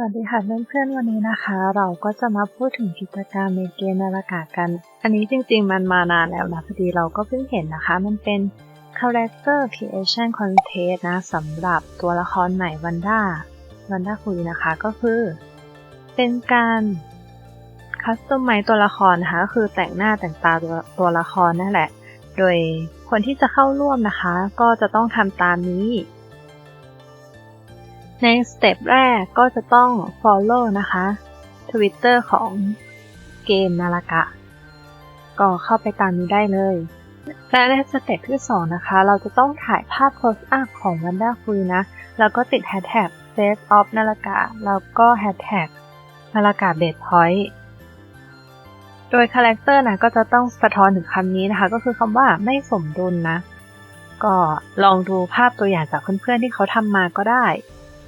สวัสดีค่ะเพื่อนๆวันนี้นะคะ เราก็จะมาพูดถึงกิจกรรมในเกมนาฬิกากัน อันนี้จริงๆมันมานานแล้วนะพอดีเราก็เพิ่งเห็นนะคะ มันเป็น Character Creation Contest นะสำหรับตัวละครใหม่วันด้าวันด้าคุยนะคะก็คือ เป็นการคัสตอมไมตัวละครนะคะก็คือแต่งหน้าแต่งตาตัวตัวละครนั่นแหละ โดยคนที่จะเข้าร่วมนะคะ ก็จะต้องทำตามนี้ ในสเต็ปแรกก็จะต้อง follow นะคะ Twitter ของเกมนาฬิกะ ก็เข้าไปตามนี้ได้เลย และในสเต็ปที่ 2 นะคะ เราจะต้องถ่ายภาพ close up ของวันด้าคุยนะ แล้วก็ติด hashtag save of นาฬิกาแล้วก็ hashtag นาฬิกา base point โดยคาแรคเตอร์นะก็จะต้องสะท้อนถึงคำนี้นะคะ ก็คือคำว่าไม่สมดุลนะก็ลองดูภาพตัวอย่างจากเพื่อนๆที่เขาทำมาก็ได้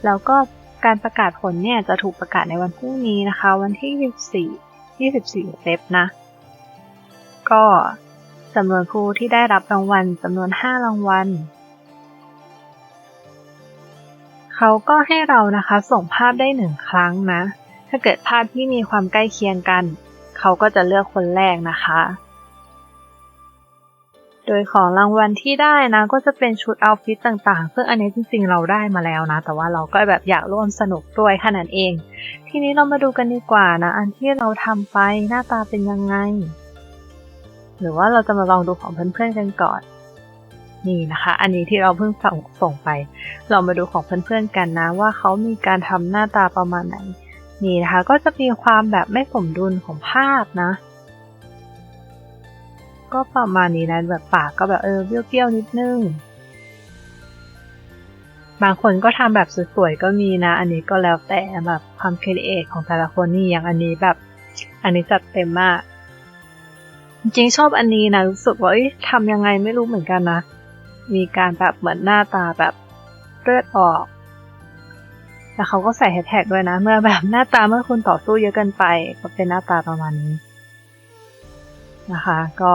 แล้วก็การประกาศผลเนี่ยจะถูกประกาศในวันพรุ่งนี้นะคะ วันที่ 24 24เซฟนะ ก็จำนวนผู้ที่ได้รับรางวัลจำนวน 5 รางวัลเขาก็ให้เรานะคะส่งภาพได้หนึ่งครั้งนะ ถ้าเกิดภาพที่มีความใกล้เคียงกัน เขาก็จะเลือกคนแรกนะคะ โดยของรางวัลที่ได้นะ ก็จะเป็นชุดเอาฟิตต่างๆ ซึ่งอันนี้จริงๆเราได้มาแล้วนะ แต่ว่าเราก็แบบอยากร่วมสนุกด้วยขนาดเอง ทีนี้เรามาดูกันดีกว่านะ อันที่เราทำไปหน้าตาเป็นยังไง หรือว่าเราจะมาลองดูของเพื่อนๆกันก่อน นี่นะคะ อันนี้ที่เราเพิ่งส่งส่งไป เรามาดูของเพื่อนๆกันนะ ว่าเขามีการทำหน้าตาประมาณไหน นี่นะคะ ก็จะมีความแบบไม่สมดุลของภาพนะ ก็ประมาณนี้นะแบบปากก็แบบเออเปรี้ยวๆนิดนึง บางคนก็ทำแบบสวยๆก็มีนะ อันนี้ก็แล้วแต่แบบความครีเอทของแต่ละคนนี่อย่างอันนี้แบบ อันนี้จัดเต็มมาก จริงชอบอันนี้นะรู้สึกว่าทำยังไงไม่รู้เหมือนกันนะ มีการแบบเหมือนหน้าตาแบบเลือดออกแล้วเขาก็ใส่แฮชแท็กด้วยนะ เมื่อแบบหน้าตาเมื่อคุณต่อสู้เยอะเกินไป ก็เป็นหน้าตาประมาณนี้นะคะ ก็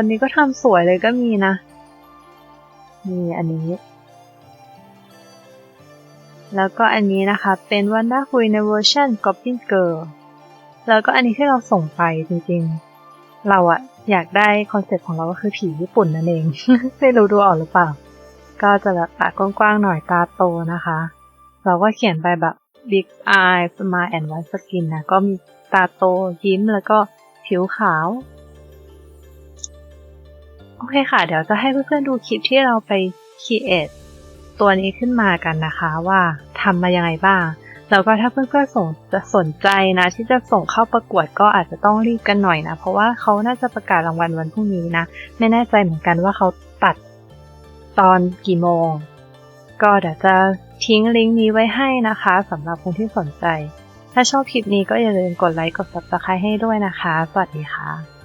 คนนี้ก็ทำสวยเลยก็มีนะ นี่อันนี้ แล้วก็อันนี้นะคะ เป็นวันด้าคุยในเวอร์ชัน Goblin Girl แล้วก็อันนี้ที่เราส่งไปจริงๆ เราอะอยากได้คอนเซ็ปต์ของเราก็คือผีญี่ปุ่นนั่นเอง ไม่รู้ดูออกหรือเปล่า ก็จะแบบปากกว้างๆหน่อยตาโตนะคะ เราก็เขียนไปแบบ big eye smile and white skin นะ ก็มีตาโตยิ้มแล้วก็ผิวขาว โอเคค่ะ เดี๋ยวจะให้เพื่อนๆดูคลิปที่เราไป create ตัวนี้ขึ้นมากันนะคะว่าทำมายังไงบ้าง แล้วก็ถ้าเพื่อนๆสนจะสนใจนะ ที่จะส่งเข้าประกวดก็อาจจะต้องรีบกันหน่อยนะ เพราะว่าเขาน่าจะประกาศรางวัลวันพรุ่งนี้นะ ไม่แน่ใจเหมือนกันว่าเขาตัดตอนกี่โมง ก็เดี๋ยวจะทิ้งลิงก์นี้ไว้ให้นะคะสำหรับคนที่สนใจ ถ้าชอบคลิปนี้ก็อย่าลืมกดไลค์กด subscribe ให้ด้วยนะคะ สวัสดีค่ะ